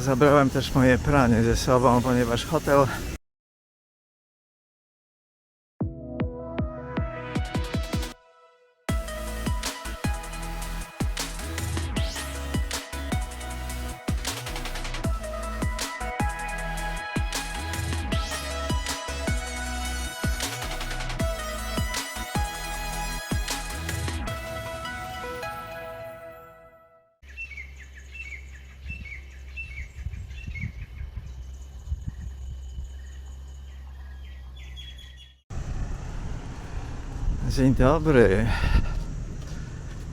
Zabrałem też moje pranie ze sobą, ponieważ hotel Dzień dobry.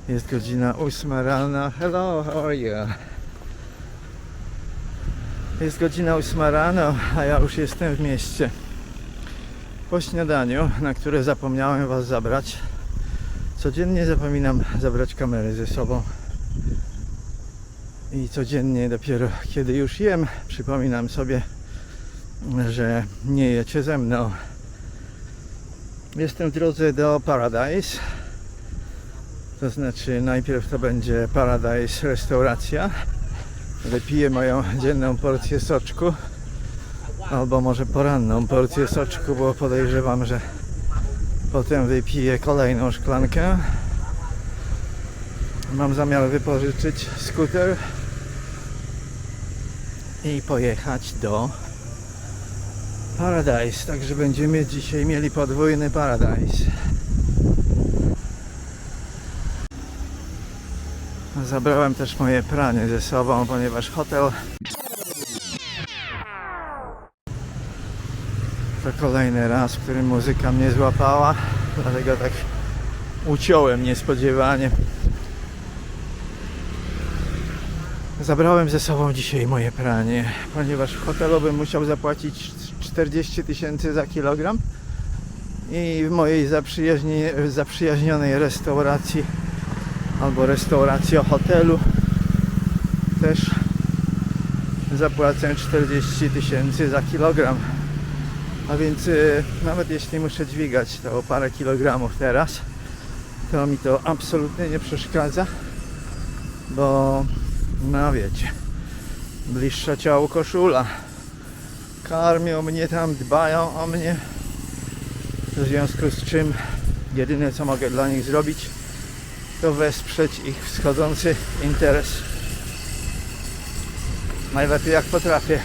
Jest godzina 8 rano. Hello, how are you? Jest godzina 8 rano, a ja już jestem w mieście. Po śniadaniu, na które zapomniałem Was zabrać. Codziennie zapominam zabrać kamery ze sobą. I codziennie dopiero kiedy już jem, przypominam sobie, że nie jecie ze mną. Jestem w drodze do Paradise. To znaczy najpierw to będzie Paradise restauracja. Wypiję moją dzienną porcję soczku. Albo może poranną porcję soczku, bo podejrzewam, że potem wypiję kolejną szklankę. Mam zamiar wypożyczyć skuter i pojechać do Paradise, także będziemy dzisiaj mieli podwójny Paradise. Zabrałem też moje pranie ze sobą, ponieważ hotel to kolejny raz, w którym muzyka mnie złapała, dlatego tak uciąłem niespodziewanie. Zabrałem ze sobą dzisiaj moje pranie, ponieważ w hotelu bym musiał zapłacić 40 tysięcy za kilogram i w mojej zaprzyjaźni- zaprzyjaźnionej restauracji albo restauracji o hotelu też zapłacę 40 tysięcy za kilogram. A więc y, nawet jeśli muszę dźwigać to o parę kilogramów teraz, to mi to absolutnie nie przeszkadza, bo no wiecie, bliższa ciału koszula. Karmią mnie tam, dbają o mnie. W związku z czym jedyne co mogę dla nich zrobić, to wesprzeć ich wschodzący interes. Najlepiej jak potrafię.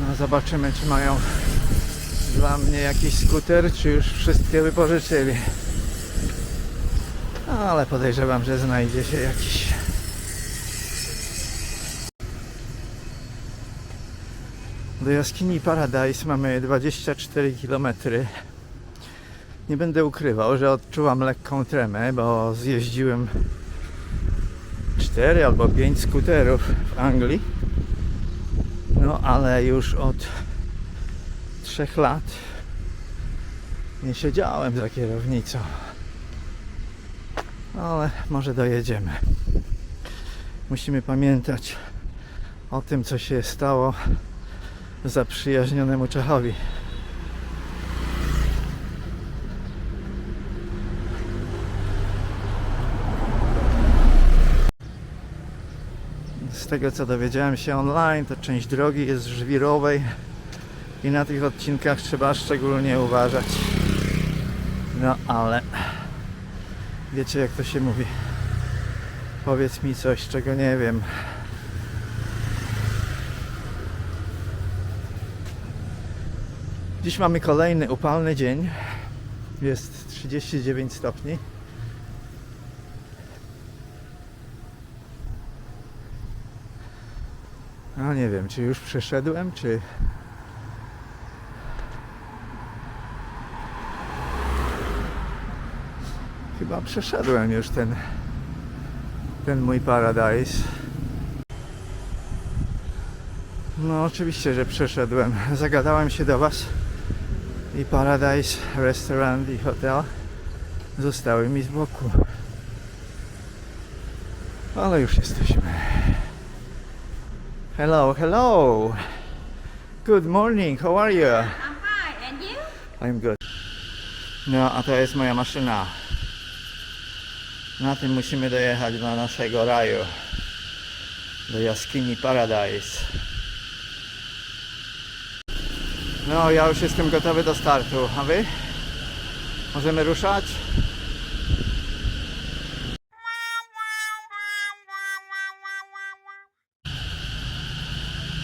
No zobaczymy czy mają dla mnie jakiś skuter, czy już wszystkie wypożyczyli. Ale podejrzewam, że znajdzie się jakiś. Do jaskini Paradise mamy 24 km. Nie będę ukrywał, że odczuwam lekką tremę, bo zjeździłem 4 albo 5 skuterów w Anglii. No ale już od 3 lat nie siedziałem za kierownicą. Ale może dojedziemy. Musimy pamiętać o tym, co się stało zaprzyjaźnionemu Czechowi. Z tego co dowiedziałem się online, to część drogi jest żwirowej i na tych odcinkach trzeba szczególnie uważać. No ale wiecie jak to się mówi. Powiedz mi coś, czego nie wiem. Dziś mamy kolejny upalny dzień. Jest 39 stopni. No nie wiem, czy już przeszedłem, czy chyba przeszedłem już ten ten mój paradise. No oczywiście, że przeszedłem. Zagadałem się do Was i Paradise Restaurant i Hotel zostały mi z boku. Ale już jesteśmy. Hello, hello. Good morning, how are you? I'm fine, and you? I'm good. No, a to jest moja maszyna. Na tym musimy dojechać do naszego raju. Do jaskini Paradise. No, ja już jestem gotowy do startu. A wy? Możemy ruszać?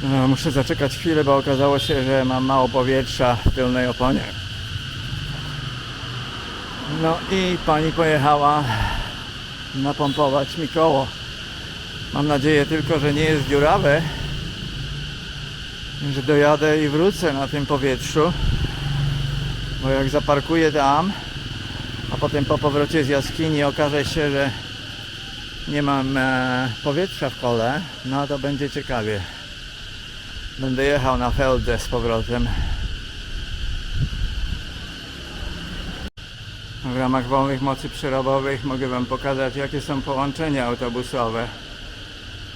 No, muszę zaczekać chwilę, bo okazało się, że mam mało powietrza w tylnej oponie. No i pani pojechała napompować mi koło. Mam nadzieję tylko, że nie jest dziurawe, że dojadę i wrócę na tym powietrzu. Bo jak zaparkuję tam, a potem po powrocie z jaskini okaże się, że nie mam e, powietrza w kole, no to będzie ciekawie. Będę jechał na Feldę z powrotem. W ramach wolnych mocy przerobowych mogę Wam pokazać, jakie są połączenia autobusowe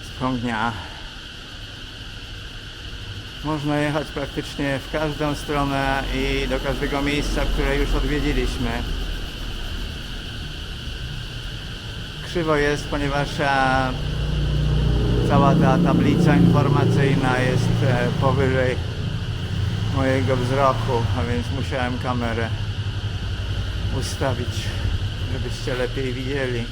z Kongnia. Można jechać praktycznie w każdą stronę i do każdego miejsca, które już odwiedziliśmy. Krzywo jest, ponieważ e, cała ta tablica informacyjna jest e, powyżej mojego wzroku, a więc musiałem kamerę ustawić, żebyście lepiej widzieli.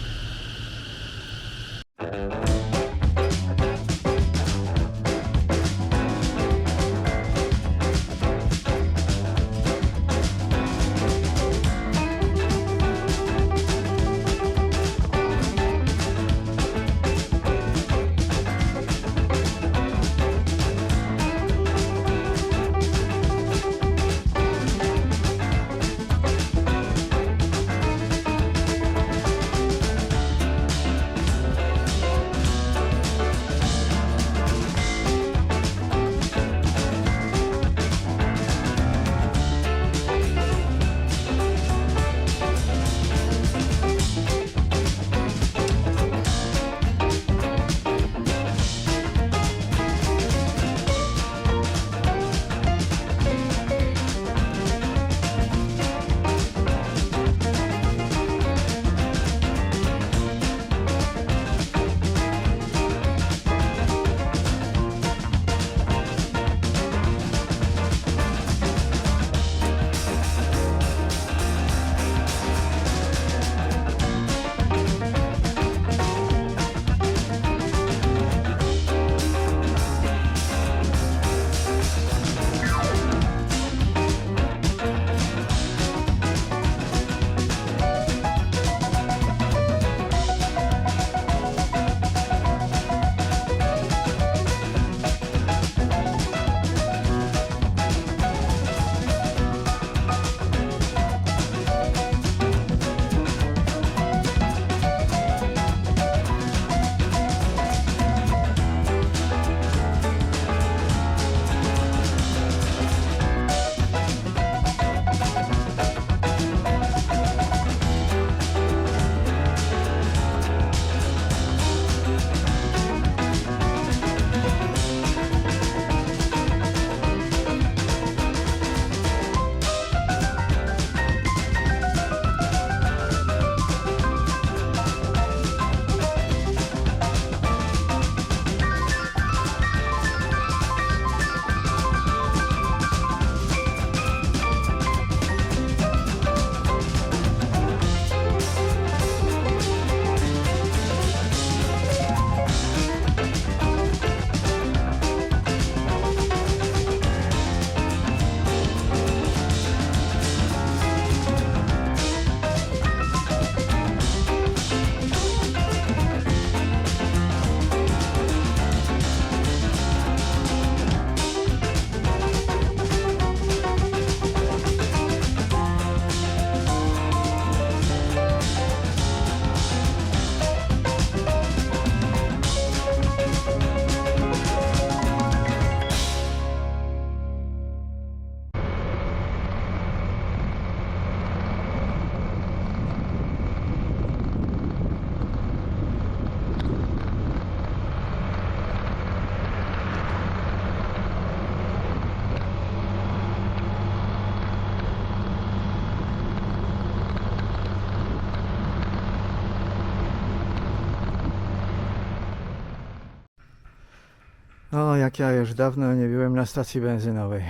O, jak ja już dawno nie byłem na stacji benzynowej.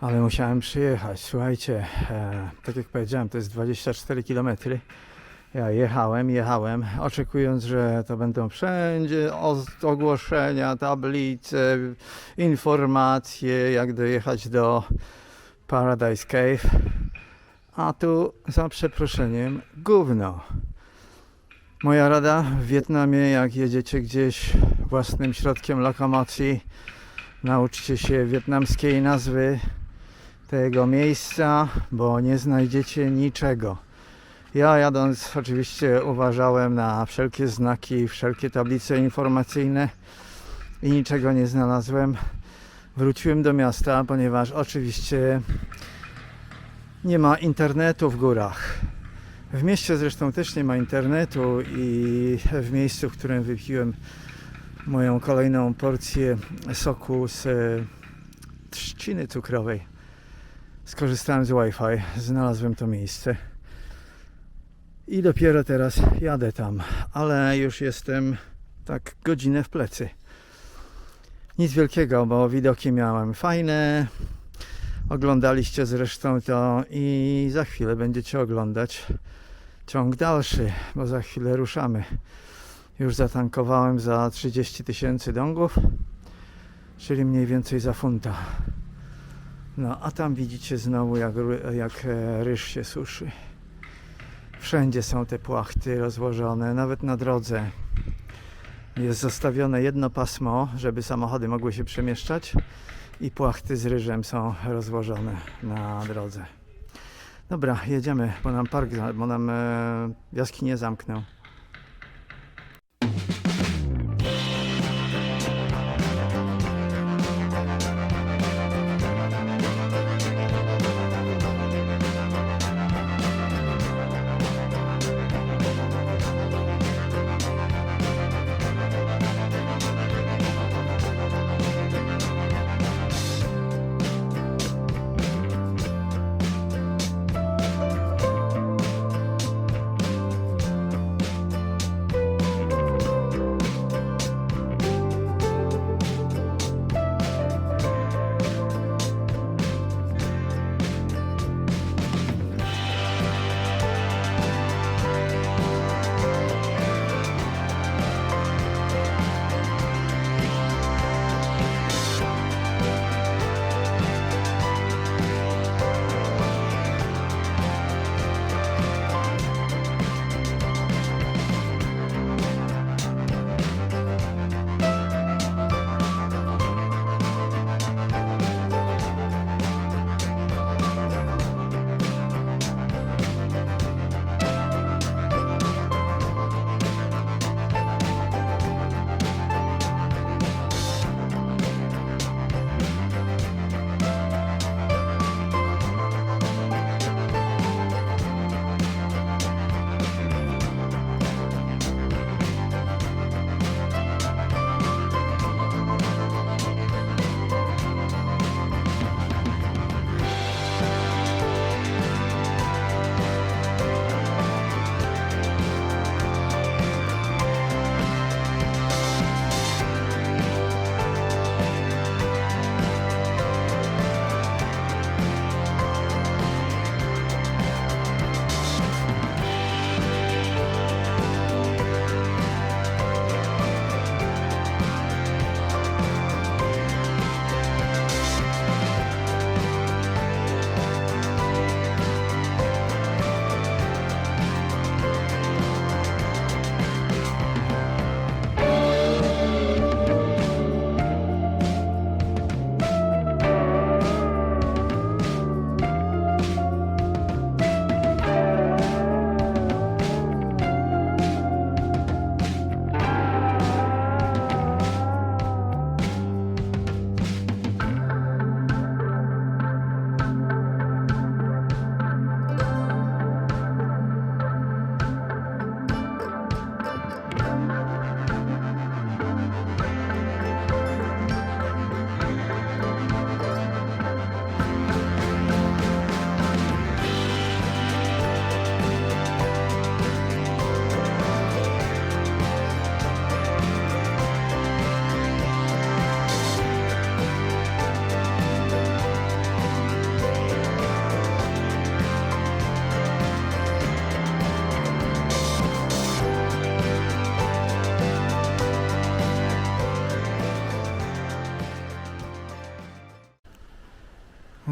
Ale musiałem przyjechać. Słuchajcie, e, tak jak powiedziałem, to jest 24 km. Ja jechałem, jechałem, oczekując, że to będą wszędzie ogłoszenia, tablice, informacje, jak dojechać do Paradise Cave. A tu, za przeproszeniem, gówno. Moja rada w Wietnamie, jak jedziecie gdzieś własnym środkiem lokomocji, nauczcie się wietnamskiej nazwy tego miejsca, bo nie znajdziecie niczego. Ja jadąc oczywiście uważałem na wszelkie znaki, wszelkie tablice informacyjne i niczego nie znalazłem. Wróciłem do miasta, ponieważ oczywiście nie ma internetu w górach. W mieście zresztą też nie ma internetu i w miejscu, w którym wypiłem moją kolejną porcję soku z e, trzciny cukrowej, skorzystałem z Wi-Fi, znalazłem to miejsce. I dopiero teraz jadę tam, ale już jestem tak godzinę w plecy. Nic wielkiego, bo widoki miałem fajne. Oglądaliście zresztą to i za chwilę będziecie oglądać ciąg dalszy, bo za chwilę ruszamy. Już zatankowałem za 30 tysięcy dongów, czyli mniej więcej za funta. No, a tam widzicie znowu, jak, jak e, ryż się suszy. Wszędzie są te płachty rozłożone, nawet na drodze. Jest zostawione jedno pasmo, żeby samochody mogły się przemieszczać i płachty z ryżem są rozłożone na drodze. Dobra, jedziemy, bo nam park, bo nam e, jaskinię zamknął.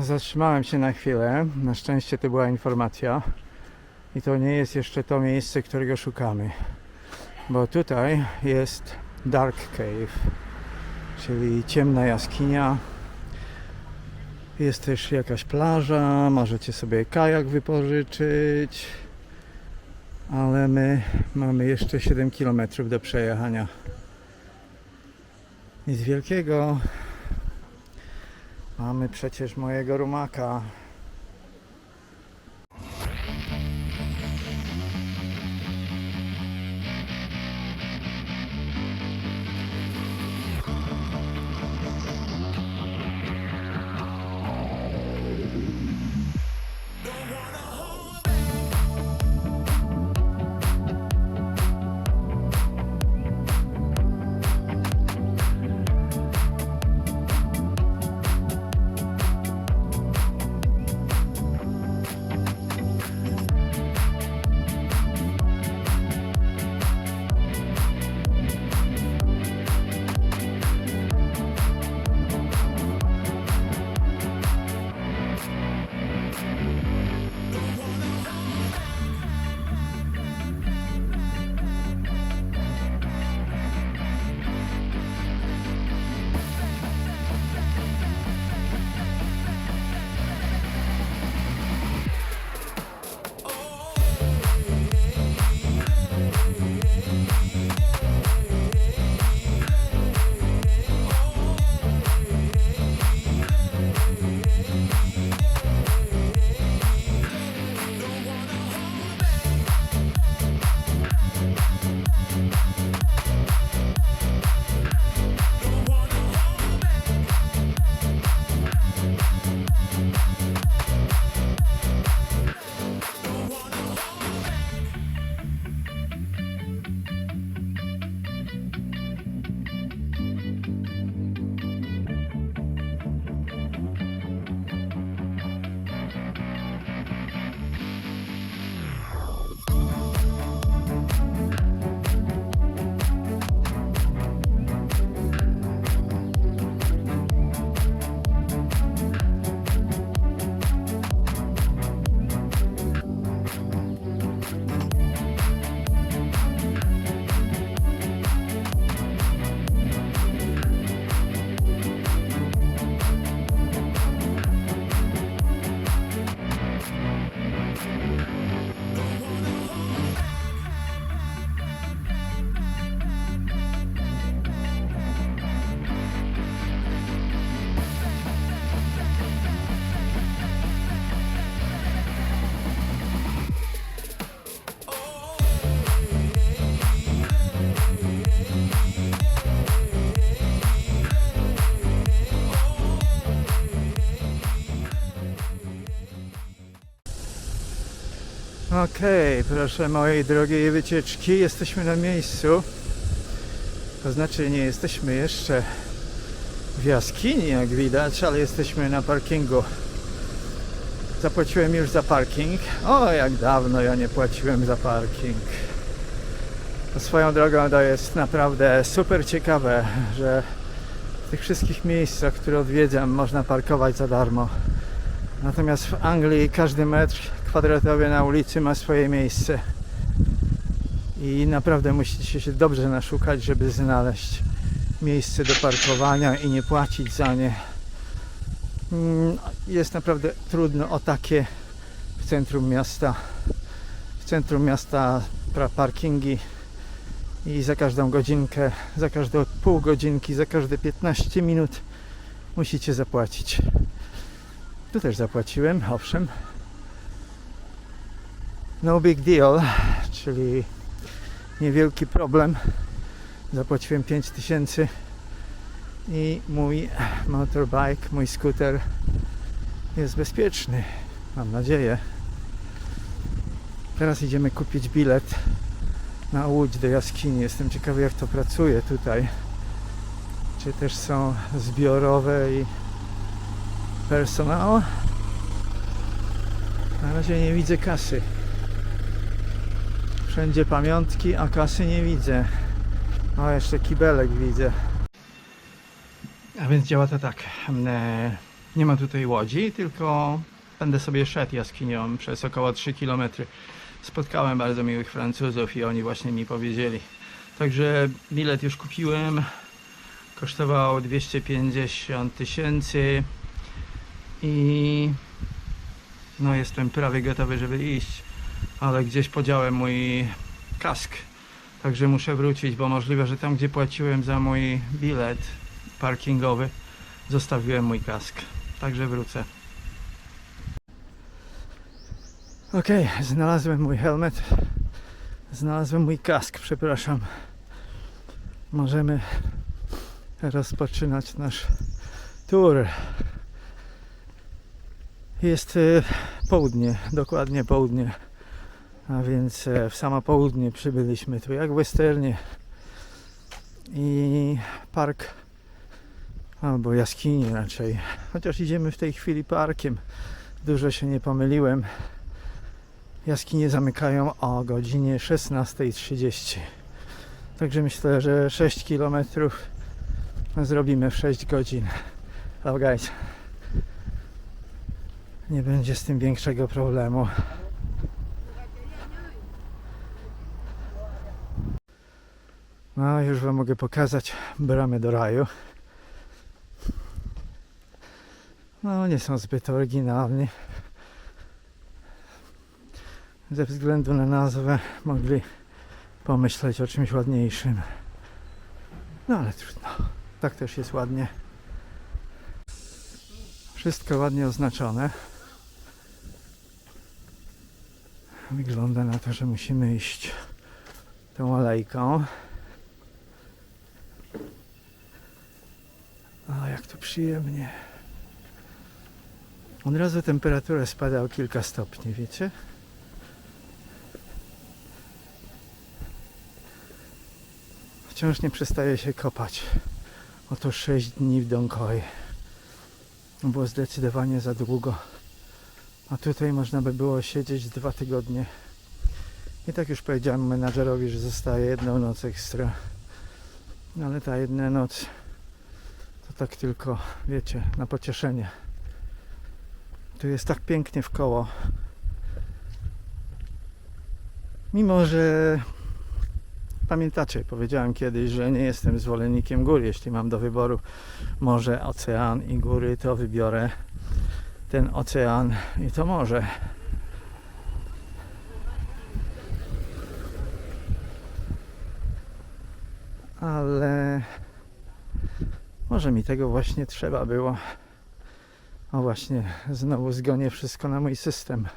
Zatrzymałem się na chwilę. Na szczęście to była informacja. I to nie jest jeszcze to miejsce, którego szukamy. Bo tutaj jest Dark Cave, czyli ciemna jaskinia. Jest też jakaś plaża, możecie sobie kajak wypożyczyć. Ale my mamy jeszcze 7 km do przejechania. Nic wielkiego. Mamy przecież mojego rumaka. Okej, proszę mojej drogiej wycieczki, jesteśmy na miejscu. To znaczy nie jesteśmy jeszcze w jaskini, jak widać, ale jesteśmy na parkingu. Zapłaciłem już za parking. O, jak dawno ja nie płaciłem za parking. To swoją drogą to jest naprawdę super ciekawe, że w tych wszystkich miejscach, które odwiedzam, można parkować za darmo. Natomiast w Anglii każdy metr kwadratowy na ulicy ma swoje miejsce. I naprawdę musicie się dobrze naszukać, żeby znaleźć miejsce do parkowania i nie płacić za nie. Mm, Jest naprawdę trudno o takie w centrum miasta. W centrum miasta parkingi i za każdą godzinkę, za każde pół godzinki, za każde 15 minut musicie zapłacić. Tu też zapłaciłem, owszem. No big deal, czyli niewielki problem. Zapłaciłem 5000 i mój motorbike, mój skuter jest bezpieczny. Mam nadzieję. Teraz idziemy kupić bilet na łódź do jaskini. Jestem ciekawy jak to pracuje tutaj. Czy też są zbiorowe i personal. Na razie nie widzę kasy. Wszędzie pamiątki, a kasy nie widzę. O, jeszcze kibelek widzę. A więc działa to tak. E, Nie ma tutaj łodzi, tylko będę sobie szedł jaskinią przez około 3 km. Spotkałem bardzo miłych Francuzów i oni właśnie mi powiedzieli. Także bilet już kupiłem. Kosztował 250 tysięcy i no jestem prawie gotowy, żeby iść, ale gdzieś podziałem mój kask. Także muszę wrócić, bo możliwe, że tam gdzie płaciłem za mój bilet parkingowy, zostawiłem mój kask. Także wrócę. Okej, znalazłem mój helmet. Znalazłem mój kask, przepraszam. Możemy rozpoczynać nasz tour. Jest e, południe, dokładnie południe. A więc e, w samo południe przybyliśmy tu, jak w Westernie. I park, albo jaskini raczej. Chociaż idziemy w tej chwili parkiem. Dużo się nie pomyliłem. Jaskinie zamykają o godzinie 16.30. Także myślę, że 6 km zrobimy w 6 godzin. Hello guys. Nie będzie z tym większego problemu. No, już Wam mogę pokazać bramę do raju. No, nie są zbyt oryginalni. Ze względu na nazwę mogli pomyśleć o czymś ładniejszym. No ale trudno. Tak też jest ładnie. Wszystko ładnie oznaczone. Wygląda na to, że musimy iść tą alejką. A jak tu przyjemnie. Od razu temperatura spada o kilka stopni, wiecie? Wciąż nie przestaje się kopać. Oto 6 dni w Donkoi. Było zdecydowanie za długo. A tutaj można by było siedzieć dwa tygodnie. I tak już powiedziałem menadżerowi, że zostaje jedną noc ekstra. Ale ta jedna noc to tak tylko, wiecie, na pocieszenie. Tu jest tak pięknie w koło. Mimo, że pamiętacie, powiedziałem kiedyś, że nie jestem zwolennikiem gór. Jeśli mam do wyboru morze, ocean i góry, to wybiorę ten ocean i to morze. Ale może mi tego właśnie trzeba było. O właśnie, znowu zgonię wszystko na mój system.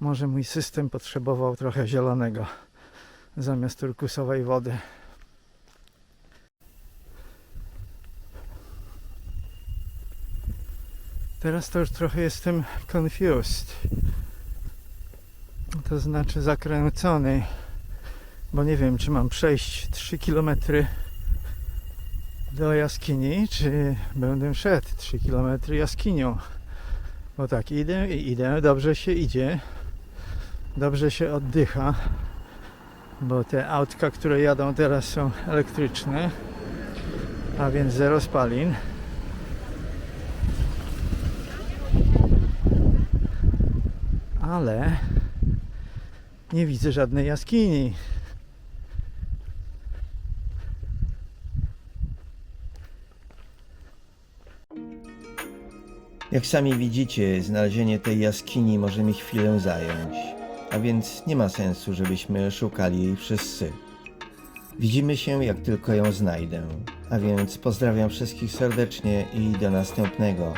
Może mój system potrzebował trochę zielonego zamiast turkusowej wody. Teraz to już trochę jestem confused. To znaczy zakręcony, bo nie wiem, czy mam przejść 3 km do jaskini, czy będę szedł 3 km jaskinią. Bo tak, idę i idę, dobrze się idzie, dobrze się oddycha, bo te autka, które jadą teraz są elektryczne, a więc zero spalin. Ale nie widzę żadnej jaskini. Jak sami widzicie, znalezienie tej jaskini może mi chwilę zająć, a więc nie ma sensu, żebyśmy szukali jej wszyscy. Widzimy się, jak tylko ją znajdę, a więc pozdrawiam wszystkich serdecznie i do następnego.